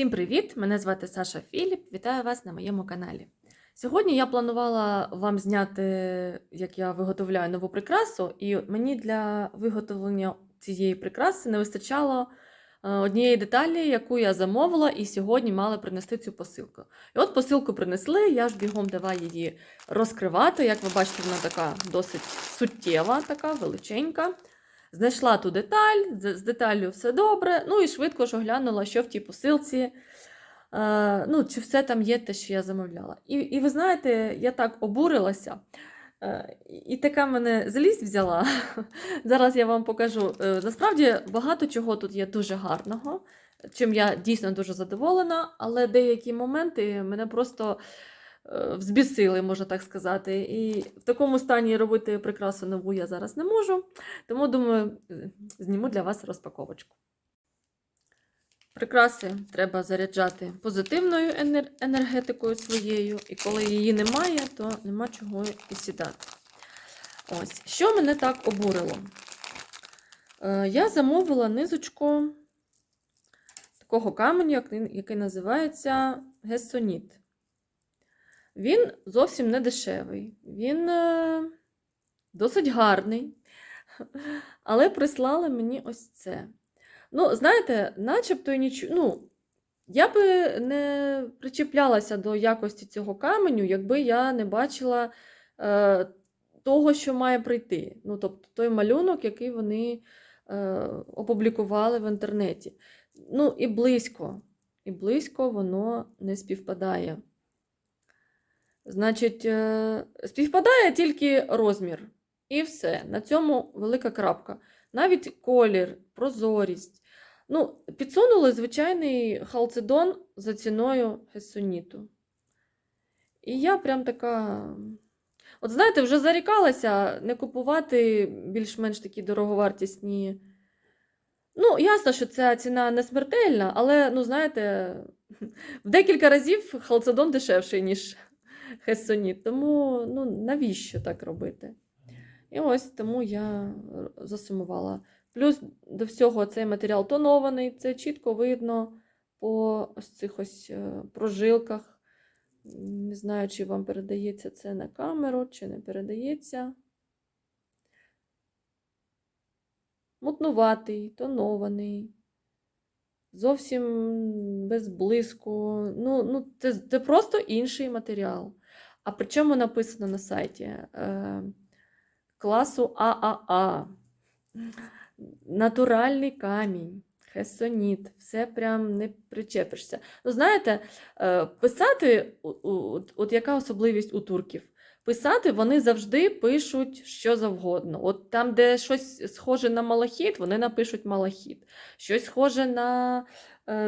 Всім привіт! Мене звати Саша Філіп. Вітаю вас на моєму каналі. Сьогодні я планувала вам зняти, як я виготовляю нову прикрасу, і мені для виготовлення цієї прикраси не вистачало е, однієї деталі, яку я замовила, і сьогодні мали принести цю посилку. І от посилку принесли, я ж бігом давай її розкривати. Як ви бачите, вона така досить суттєва, така величенька. Знайшла ту деталь, з деталлю все добре. Ну і швидко ж оглянула, що в тій посилці. Е, ну, Чи все там є те, що я замовляла. І і ви знаєте, я так обурилася. Е, і така мене злість взяла. Зараз я вам покажу. Е, насправді багато чого тут є дуже гарного, чим я дійсно дуже задоволена, але деякі моменти мене просто взбісили, можна так сказати. І в такому стані робити прикрасу нову я зараз не можу. Тому, думаю, е, зніму для вас розпаковочку. Прикраси треба заряджати позитивною енер- енергетикою своєю, і коли її немає, то нема чого і сідати. Ось, що мене так обурило? Е, я замовила низочку такого каменю, який називається гесоніт. Він зовсім не дешевий, він е, досить гарний, але прислали мені ось це. Ну, знаєте, начебто нічого. Ну, я би не причіплялася до якості цього каменю, якби я не бачила е, того, що має прийти. Ну, тобто той малюнок, який вони е, опублікували в інтернеті. Ну, і близько, і близько воно не співпадає. Значить, е, співпадає тільки розмір. І все. На цьому велика крапка. Навіть колір, прозорість. Ну, підсунули звичайний халцедон за ціною гесоніту. І я прям така. От знаєте, вже зарікалася не купувати більш-менш такі дороговартісні. Ну, ясно, що ця ціна не смертельна, але, ну, знаєте, в декілька разів халцедон дешевший, ніж гесоніт. Тому ну, навіщо так робити? І ось тому я засумувала. Плюс до всього цей матеріал тонований, це чітко видно по ось цих ось е, прожилках. Не знаю, чи вам передається це на камеру, чи не передається. Мутнуватий, тонований, зовсім без блиску. Ну, ну, це, це просто інший матеріал. А причому написано на сайті е, класу ААА. Натуральний камінь, хесоніт, все прям не причепишся. Ну, знаєте, е, писати, от, от яка особливість у турків? Писати вони завжди пишуть що завгодно. От там, де щось схоже на малахіт, вони напишуть малахіт. Щось схоже на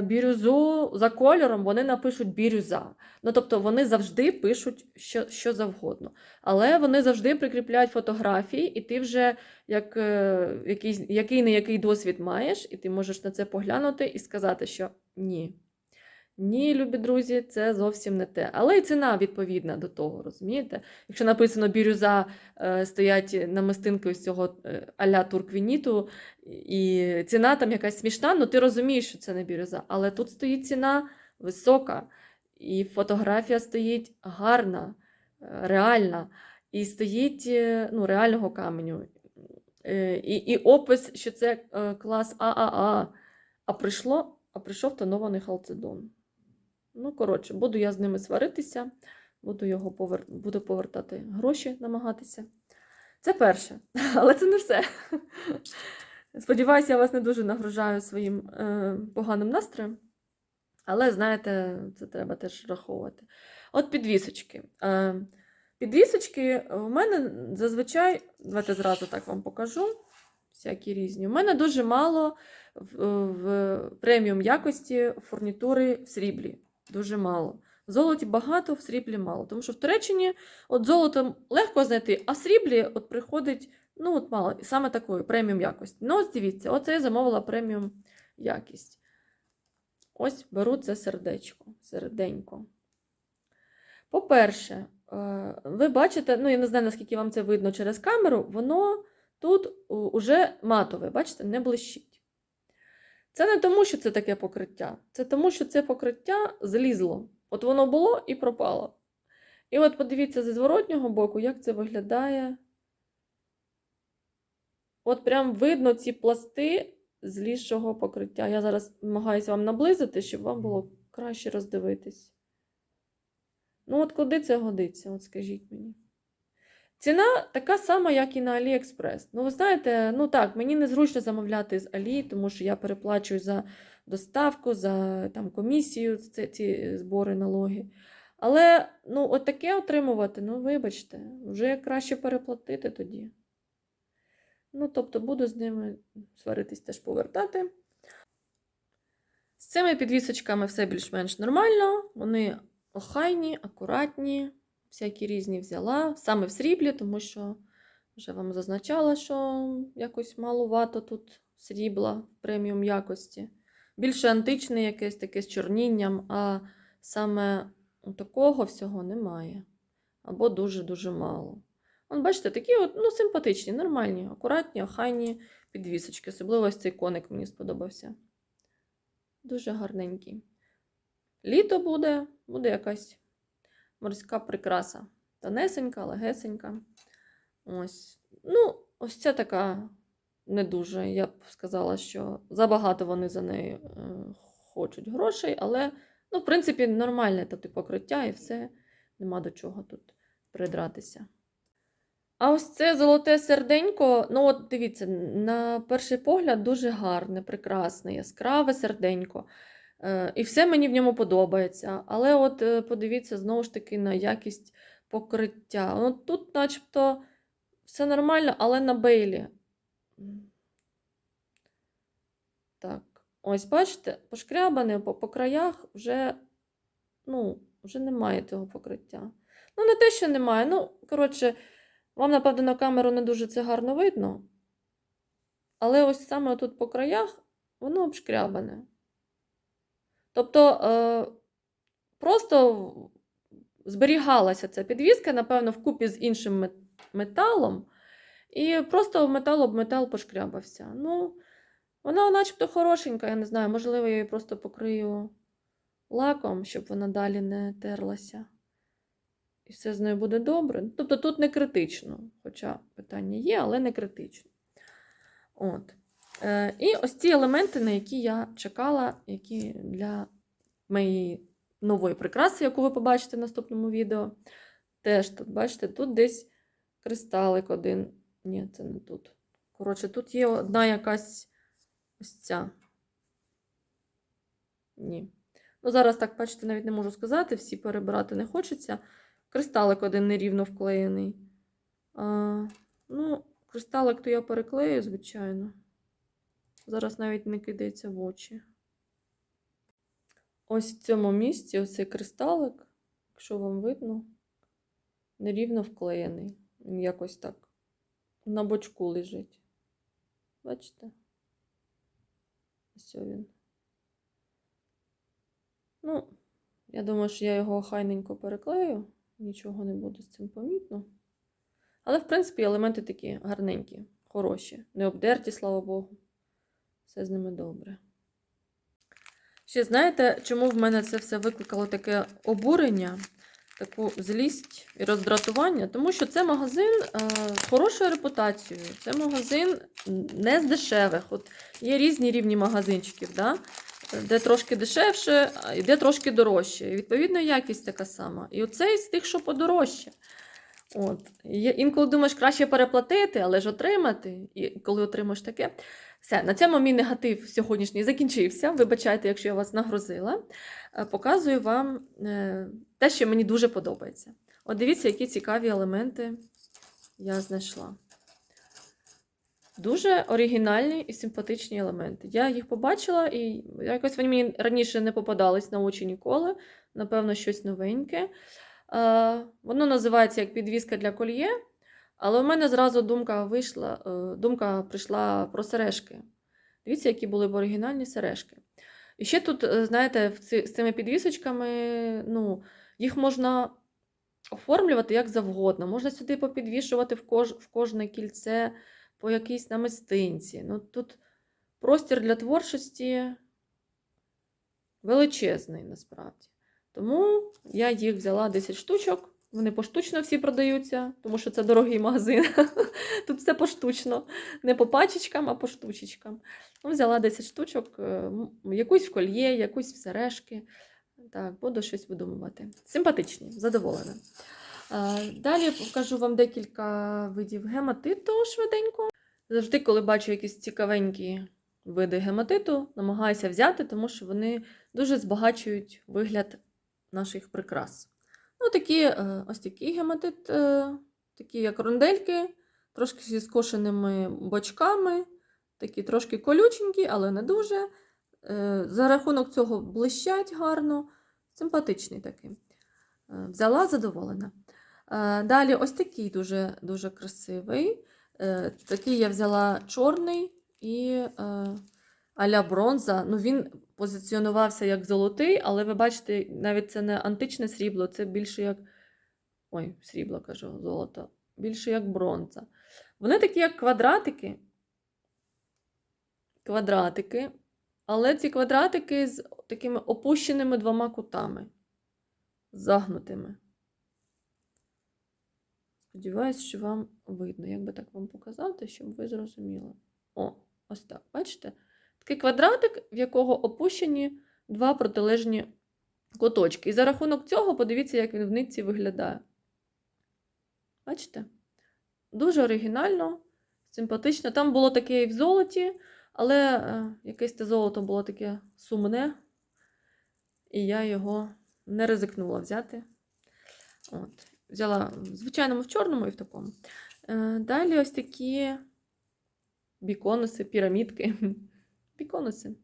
бірюзу за кольором, вони напишуть бірюза. Ну, тобто вони завжди пишуть що, що завгодно. Але вони завжди прикріпляють фотографії, і ти вже як е, якийсь, який не який досвід маєш, і ти можеш на це поглянути і сказати, що ні. Ні, любі друзі, це зовсім не те. Але і ціна відповідна до того, розумієте? Якщо написано бірюза, е, стоять намистинки з цього е, аля турквініту, і ціна там якась смішна, ну ти розумієш, що це не бірюза. Але тут стоїть ціна висока, і фотографія стоїть гарна, е, реальна, і стоїть ну, реального каменю. І, і опис, що це клас ААА. А прийшло, а прийшов тонований халцедон. Ну, коротше, буду я з ними сваритися, буду його повер... буду повертати гроші, намагатися. Це перше, але це не все. Сподіваюся, я вас не дуже нагружаю своїм е, поганим настроєм. Але, знаєте, це треба теж враховувати. От підвісочки. Е, підвісочки у мене зазвичай, давайте зразу так вам покажу, всякі різні. У мене дуже мало в, в преміум якості фурнітури в сріблі. Дуже мало. В золоті багато, в сріблі мало. Тому що в Туреччині от золото легко знайти, а сріблі от приходить ну, от мало, саме такої преміум якості. Ну, ось дивіться, оце я замовила преміум якість. Ось беру це сердечко, серденько. По-перше, е, ви бачите, ну я не знаю, наскільки вам це видно через камеру, воно тут уже матове, бачите, не блищить. Це не тому, що це таке покриття. Це тому, що це покриття злізло. От воно було і пропало. І от подивіться зі зворотнього боку, як це виглядає. От прям видно ці пласти злізшого покриття. Я зараз намагаюся вам наблизити, щоб вам було краще роздивитись. Ну, от куди це годиться, от скажіть мені. Ціна така сама, як і на AliExpress. Ну, ви знаєте, ну так, мені незручно замовляти з Алі, тому що я переплачую за доставку, за там, комісію, це, ці збори налоги. Але ну, от таке отримувати, ну, вибачте, вже краще переплатити тоді. Ну, тобто, буду з ними сваритись теж повертати. З цими підвісочками все більш-менш нормально. Вони охайні, акуратні, всякі різні взяла. Саме в сріблі, тому що вже вам зазначала, що якось малувато тут срібла в преміум якості. Більше античне якесь таке з чорнінням, а саме такого всього немає. Або дуже-дуже мало. Вон, бачите, такі от, ну, симпатичні, нормальні, акуратні, охайні підвісочки. Особливо ось цей коник мені сподобався. Дуже гарненький. Літо буде, буде якась морська прикраса. Тонесенька, легесенька. Ось. Ну, ось ця така не дуже. Я б сказала, що забагато вони за неї е, хочуть грошей, але, ну, в принципі, нормальне тобто, покриття і все. Нема до чого тут придратися. А ось це золоте серденько, ну от дивіться, на перший погляд дуже гарне, прекрасне, яскраве серденько. Е, І все мені в ньому подобається. Але от е, подивіться знову ж таки на якість покриття. Ну, тут, начебто, все нормально, але на бейлі. Так, ось бачите, пошкрябане по, по краях вже, ну, вже немає цього покриття. Ну, не те, що немає. Ну, коротше. Вам, напевно, на камеру не дуже це гарно видно. Але ось саме тут по краях воно обшкрябане. Тобто е, просто зберігалася ця підвіска, напевно, вкупі з іншим металом, і просто метал об метал пошкрябався. Ну, вона начебто хорошенька, я не знаю, можливо, я її просто покрию лаком, щоб вона далі не терлася. І все з нею буде добре. Тобто тут не критично, хоча питання є, але не критично. От. Е, І ось ці елементи, на які я чекала, які для моєї нової прикраси, яку ви побачите в наступному відео. Теж тут, бачите, тут десь кристалик один. Ні, це не тут. Коротше, тут є одна якась ось ця. Ні. Ну, зараз так, бачите, навіть не можу сказати, всі перебирати не хочеться. Кристалик один нерівно вклеєний. А, Ну, кристалик то я переклею, звичайно. Зараз навіть не кидається в очі. Ось в цьому місці оцей кристалик, якщо вам видно, нерівно вклеєний. Він якось так на бочку лежить. Бачите? Ось він. Ну, я думаю, що я його хайненько переклею нічого не буде з цим помітно. Але, в принципі, елементи такі гарненькі, хороші, не обдерті, слава Богу. Все з ними добре. Ще знаєте, чому в мене це все викликало таке обурення, таку злість і роздратування? Тому що це магазин е, з хорошою репутацією. Це магазин не з дешевих. От Є різні рівні магазинчиків. Да? де трошки дешевше, і де трошки дорожче. І відповідно, якість така сама. І оцей з тих, що подорожче. От. Інколи думаєш, краще переплатити, але ж отримати. І коли отримаєш таке. Все, на цьому мій негатив сьогоднішній закінчився. Вибачайте, якщо я вас нагрузила. Е, показую вам е, те, що мені дуже подобається. От дивіться, які цікаві елементи я знайшла. Дуже оригінальні і симпатичні елементи. Я їх побачила, і якось вони мені раніше не попадались на очі ніколи. Напевно, щось новеньке. Воно називається як підвіска для кольє, але у мене зразу думка вийшла, е, думка прийшла про сережки. Дивіться, які були б оригінальні сережки. І ще тут, е, знаєте, з цими підвісочками, ну, їх можна оформлювати як завгодно. Можна сюди попідвішувати в, кож, в кожне кільце по якійсь намистинці. Ну, Тут простір для творчості величезний насправді. Тому я їх взяла 10 штучок. Вони поштучно всі продаються, тому що це дорогий магазин. Тут все поштучно. Не по пачечкам, а по штучечкам. Ну, взяла 10 штучок, е, якусь в кольє, якусь в сережки. Так, буду щось видумувати. Симпатичні, задоволена. Е, Далі покажу вам декілька видів гематиту швиденько. Завжди, коли бачу якісь цікавенькі види гематиту, намагаюся взяти, тому що вони дуже збагачують вигляд наших прикрас. Ну, такі, е, ось такий гематит, е, такі як рундельки, трошки зі скошеними бочками, такі трошки колюченькі, але не дуже. Е, За рахунок цього блищать гарно, симпатичний такий. Взяла задоволена. Далі ось такий дуже, дуже красивий. Такий я взяла чорний і а-ля бронза. Ну, він позиціонувався як золотий, але ви бачите, навіть це не античне срібло, це більше як. Ой, срібло кажу, золото. Більше як бронза. Вони такі, як квадратики. Квадратики. Але ці квадратики з такими опущеними двома кутами. Загнутими. Сподіваюсь, що вам видно. Як би так вам показати, щоб ви зрозуміли. О, ось так. Бачите? Такий квадратик, в якого опущені два протилежні куточки. І за рахунок цього, подивіться, як він в нитці виглядає. Бачите? Дуже оригінально, симпатично. Там було таке і в золоті, але е, якесь те золото було таке сумне, і я його не ризикнула взяти. От. Взяла в звичайному в чорному і в такому. Е, далі ось такі біконуси, пірамідки. Біконуси.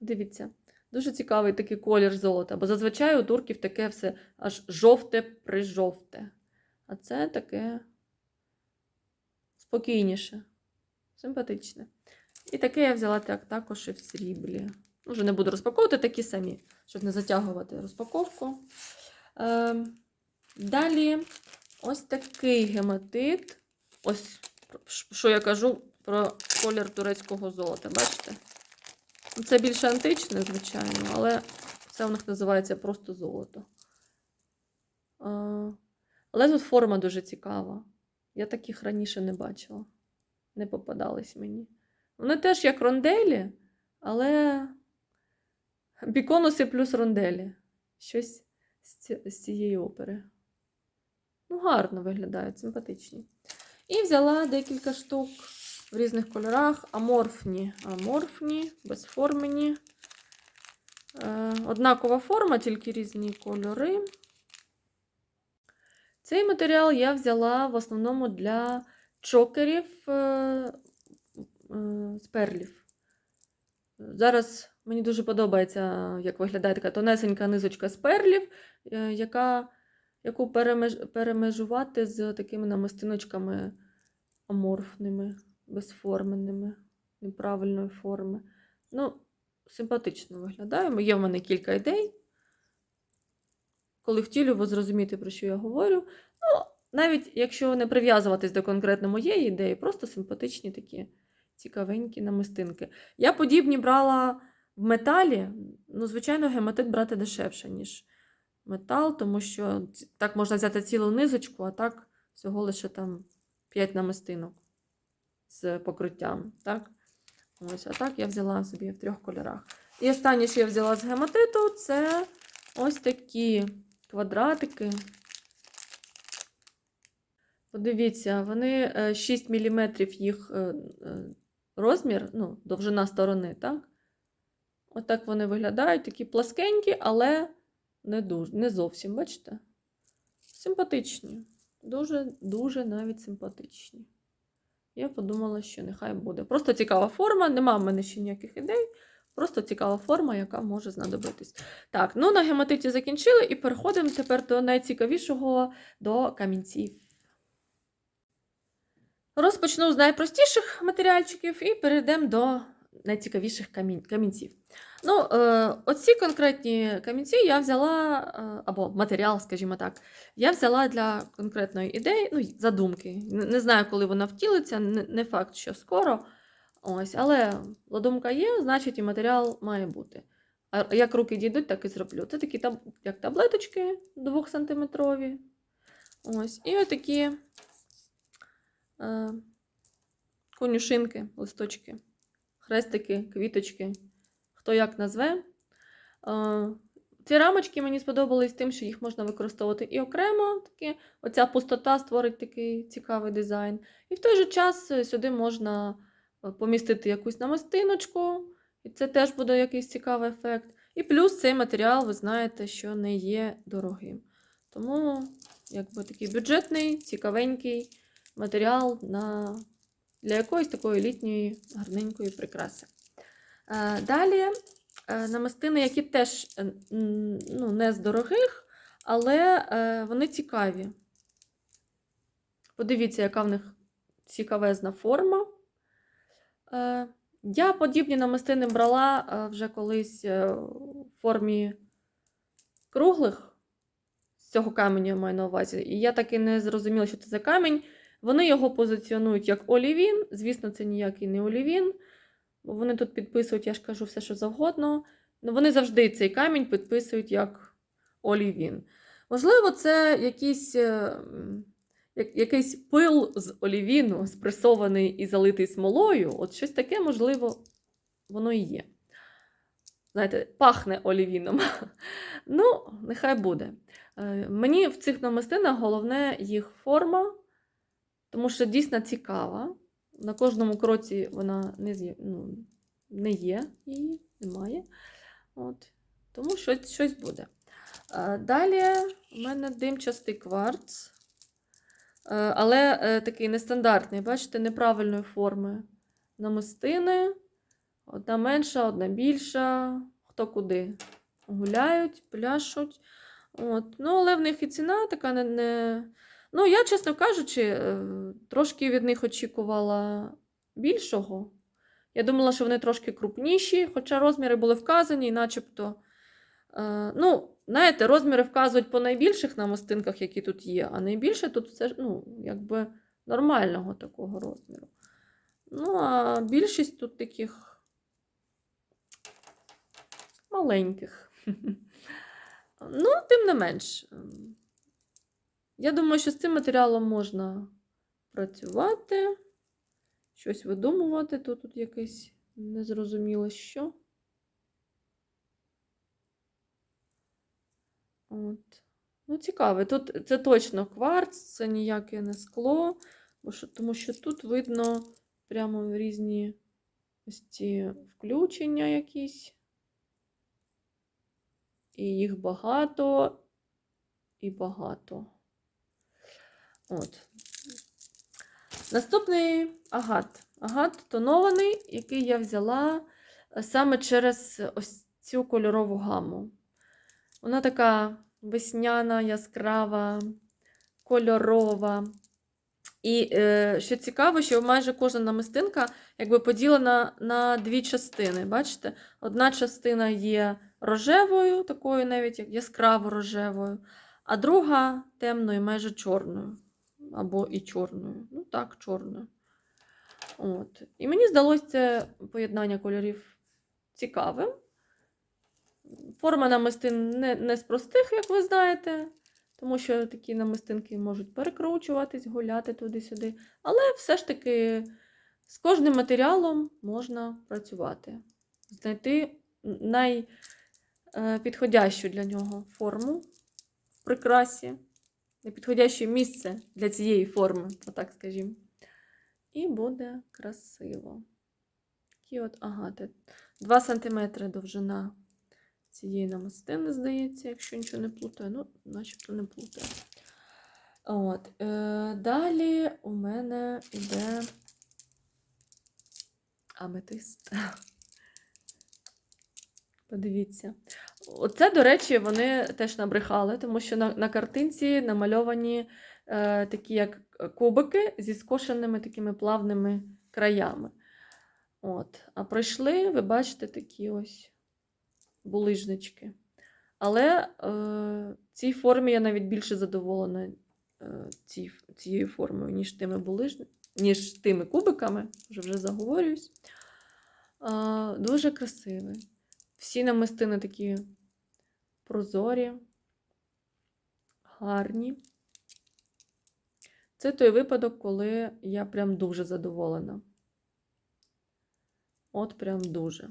Дивіться, дуже цікавий такий колір золота, бо зазвичай у турків таке все аж жовте-прижовте. А це таке спокійніше, симпатичне. І таке я взяла так, також і в сріблі. Вже не буду розпаковувати такі самі, щоб не затягувати розпаковку. Е, далі ось такий гематит. Ось, що я кажу про колір турецького золота. Бачите? Це більше античне, звичайно, але це у них називається просто золото. Але тут форма дуже цікава. Я таких раніше не бачила. Не попадались мені. Вони теж як ронделі, але біконуси плюс ронделі. Щось з цієї опери. Ну, гарно виглядають, симпатичні. І взяла декілька штук в різних кольорах. Аморфні, аморфні, безформені. Е, однакова форма, тільки різні кольори. Цей матеріал я взяла в основному для чокерів е, е, з перлів. Зараз мені дуже подобається, як виглядає така тонесенька низочка з перлів, яка, яку перемеж, перемежувати з такими намистиночками аморфними, безформеними, неправильної форми. Ну, симпатично виглядає. Є в мене кілька ідей. Коли втілю, ви зрозумієте, про що я говорю. Ну, навіть якщо не прив'язуватись до конкретно моєї ідеї, просто симпатичні такі цікавенькі намистинки. Я подібні брала в металі. Ну, звичайно, гематит брати дешевше, ніж метал, тому що так можна взяти цілу низочку, а так всього лише там 5 намистинок з покриттям. Так? Ось, а так я взяла собі в трьох кольорах. І останнє, що я взяла з гематиту, це ось такі квадратики. Подивіться, вони е, 6 мм їх е, е, розмір, ну, довжина сторони, так? Отак вони виглядають, такі пласкенькі, але не, дуже, не зовсім, бачите? Симпатичні. Дуже, дуже навіть симпатичні. Я подумала, що нехай буде. Просто цікава форма, нема в мене ще ніяких ідей. Просто цікава форма, яка може знадобитись. Так, ну на гематиті закінчили і переходимо тепер до найцікавішого до камінців. Розпочну з найпростіших матеріальчиків і перейдемо до найцікавіших камінців. Ну, е, оці конкретні камінці я взяла, е, або матеріал, скажімо так, я взяла для конкретної ідеї, ну, задумки. Не, не знаю, коли вона втілиться, не, не факт, що скоро. Ось, але ладумка є, значить і матеріал має бути. А як руки дійдуть, так і зроблю. Це такі таб... як таблеточки 2 сантиметрові. Ось. І отакі е, конюшинки, листочки, хрестики, квіточки, хто як назве. Ці рамочки мені сподобались тим, що їх можна використовувати і окремо. Такі, оця пустота створить такий цікавий дизайн. І в той же час е, сюди можна е, помістити якусь намистиночку, і це теж буде якийсь цікавий ефект. І плюс цей матеріал, ви знаєте, що не є дорогим. Тому, якби такий бюджетний, цікавенький матеріал на... для якоїсь такої літньої гарненької прикраси. Е, Далі е, намистини, які теж е, ну, не з дорогих, але вони цікаві. Подивіться, яка в них цікавезна форма. Я подібні намистини брала вже колись в формі круглих з цього каменю я маю на увазі. І я так і не зрозуміла, що це за камінь. Вони його позиціонують як олівін. Звісно, це ніякий не олівін. Вони тут підписують, я ж кажу, все, що завгодно. Ну, вони завжди цей камінь підписують як олівін. Можливо, це якийсь, е, як- якийсь пил з олівіну, спресований і залитий смолою. От щось таке, можливо, воно і є. Знаєте, пахне олівіном. Ну, нехай буде. Е, Мені в цих намистинах головне їх форма, тому що дійсно цікава. На кожному кроці вона не, з'я- ну, не є її, немає. От. Тому щось, щось буде. Е, Далі у мене димчастий кварц. Е, Але е, такий нестандартний, бачите, неправильної форми намистини. Одна менша, одна більша. Хто куди гуляють, пляшуть. От. Ну, але в них і ціна така не. не... Ну, я, чесно кажучи, е, трошки від них очікувала більшого. Я думала, що вони трошки крупніші, хоча розміри були вказані, начебто. Е, ну, знаєте, розміри вказують по найбільших намистинках, які тут є, а найбільше тут все ну, якби нормального такого розміру. Ну, а більшість тут таких маленьких. Ну, тим не менш. Я думаю, що з цим матеріалом можна працювати, щось видумувати. Тут, тут якесь незрозуміло що. От. Ну, цікаве. Тут це точно кварц, це ніяке не скло, тому що тут видно прямо різні ось ці включення якісь. І їх багато і багато. От. Наступний агат. Агат тонований, який я взяла е, саме через ось цю кольорову гаму. Вона така весняна, яскрава, кольорова. І е, що цікаво, що майже кожна намистинка якби поділена на дві частини. Бачите? Одна частина є рожевою, такою навіть яскраво рожевою, а друга темною, майже чорною. Або і чорною. Ну так, чорною. От. І мені здалося це поєднання кольорів цікавим. Форма намистин не, не з простих, як ви знаєте, тому що такі намистинки можуть перекручуватись, гуляти туди-сюди. Але все ж таки з кожним матеріалом можна працювати, знайти найпідходящу для нього форму в прикрасі, найпідходяще місце для цієї форми, отак скажімо. І буде красиво. Такі от агати. 2 см довжина цієї намистини, здається, якщо нічого не плутаю. Ну, начебто не плутаю. От. Е, далі у мене йде аметист. Подивіться. Оце, до речі, вони теж набрехали, тому що на, на картинці намальовані е, такі як кубики зі скошеними такими плавними краями. От. А пройшли, ви бачите, такі ось булижнички. Але е, цій формі я навіть більше задоволена е, ці, цією формою, ніж тими булижниками. ніж тими кубиками, вже вже заговорююсь. А, дуже красивий. Всі намистини такі прозорі, гарні. Це той випадок, коли я прям дуже задоволена. От прям дуже.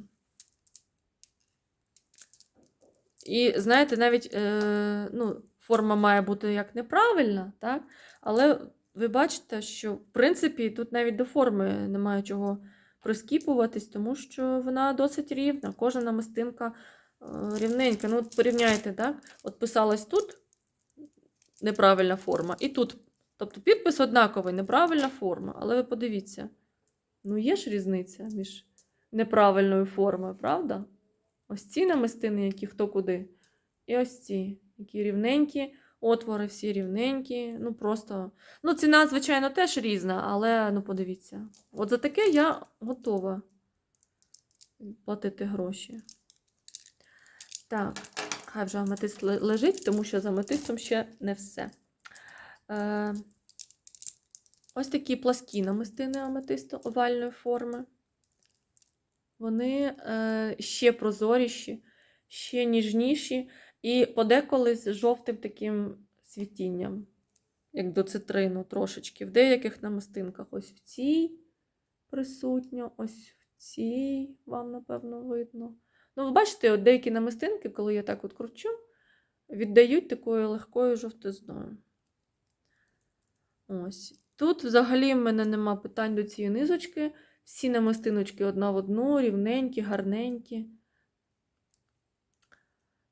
І знаєте, навіть е, ну, форма має бути як неправильна, так? але ви бачите, що в принципі тут навіть до форми немає чого прискіпуватись, тому що вона досить рівна. Кожна намистинка е, рівненька. Ну, от порівняйте, так? От писалась тут неправильна форма, і тут. Тобто підпис однаковий, неправильна форма. Але ви подивіться, ну є ж різниця між неправильною формою, правда? Ось ці намистини, які хто куди. І ось ці, які рівненькі, отвори всі рівненькі. Ну просто. Ну, ціна, звичайно, теж різна, але ну подивіться. От за таке я готова платити гроші. Так, хай вже аметист лежить, тому що з аметистом ще не все. Е, ось такі пласкі намистини аметисту овальної форми. Вони е, ще прозоріші, ще ніжніші, і подеколи з жовтим таким світінням, як до цитрину трошечки. В деяких намистинках ось в цій присутньо, ось в цій вам, напевно, видно. Ну, ви бачите, от деякі намистинки, коли я так от кручу, віддають такою легкою жовтизною. Ось. Тут взагалі в мене нема питань до цієї низочки. Всі намистиночки одна в одну, рівненькі, гарненькі.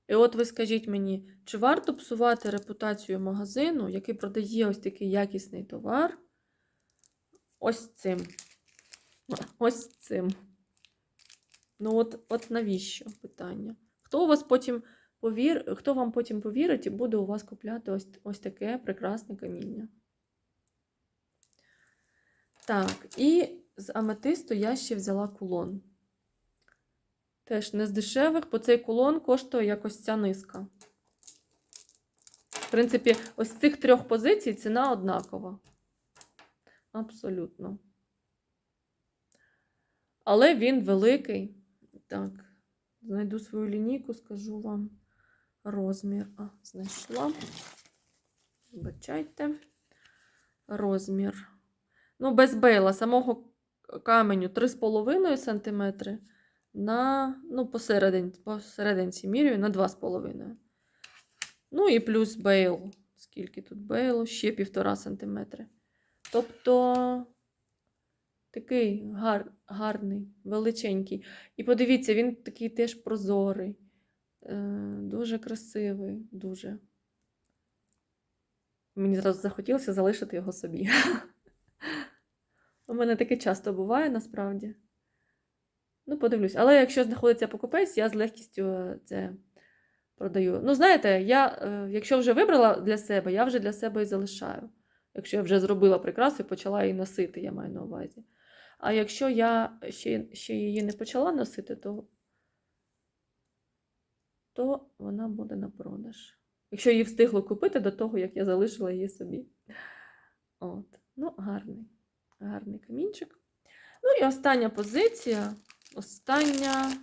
І от ви скажіть мені, чи варто псувати репутацію магазину, який продає ось такий якісний товар? Ось цим. Ось цим. Ну, от, от навіщо питання? Хто у вас потім повір... Хто вам потім повірить і буде у вас купляти ось, ось таке прекрасне каміння? Так, і з аметисту я ще взяла кулон. Теж не з дешевих, бо цей кулон коштує якось ця низка. В принципі, ось з цих трьох позицій ціна однакова. Абсолютно. Але він великий. Так, знайду свою лінійку, скажу вам розмір. А, знайшла. Вибачайте. Розмір. Ну, без бейла, самого каменю 3,5 см на, ну, посередин, посерединці міряю на 2,5. Ну і плюс бейл. Скільки тут бейлу? Ще 1,5 см. Тобто такий гар, гарний, величенький. І подивіться, він такий теж прозорий. Е, дуже красивий, дуже. Мені зразу захотілося залишити його собі. У мене таке часто буває насправді. Ну, подивлюсь. Але якщо знаходиться покупець, я з легкістю е, це продаю. Ну, знаєте, я, е, якщо вже вибрала для себе, я вже для себе і залишаю. Якщо я вже зробила прикрасу і почала її носити, я маю на увазі. А якщо я ще, ще її не почала носити, то, то вона буде на продаж. Якщо її встигло купити до того, як я залишила її собі. От. Ну, гарний, гарний камінчик. Ну і остання позиція. Остання.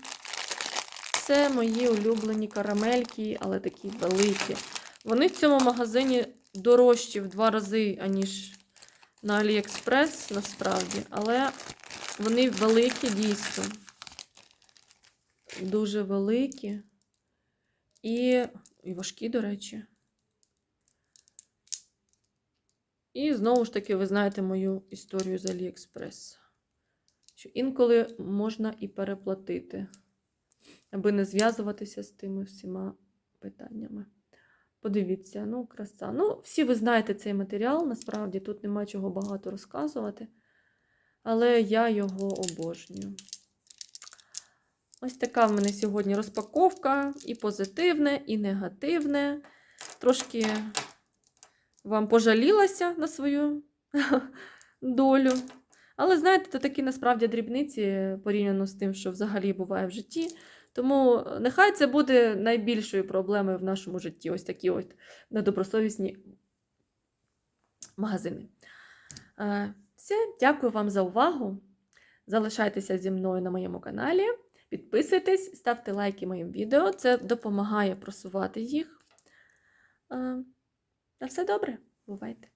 Це мої улюблені карамельки, але такі великі. Вони в цьому магазині дорожчі в два рази, аніж на Аліекспрес, насправді. Але вони великі дійсно. Дуже великі. І, і важкі, до речі. І знову ж таки, ви знаєте мою історію з Аліекспрес. Що інколи можна і переплатити, аби не зв'язуватися з тими всіма питаннями. Подивіться, ну, краса. Ну, всі ви знаєте цей матеріал, насправді тут нема чого багато розказувати. Але я його обожнюю. Ось така в мене сьогодні розпаковка. І позитивне, і негативне. Трошки вам пожалілася на свою долю. Але, знаєте, це такі насправді дрібниці порівняно з тим, що взагалі буває в житті. Тому нехай це буде найбільшою проблемою в нашому житті. Ось такі от недобросовісні магазини. Е, Все, дякую вам за увагу. Залишайтеся зі мною на моєму каналі. Підписуйтесь, ставте лайки моїм відео. Це допомагає просувати їх. Е, На все добре, бувайте!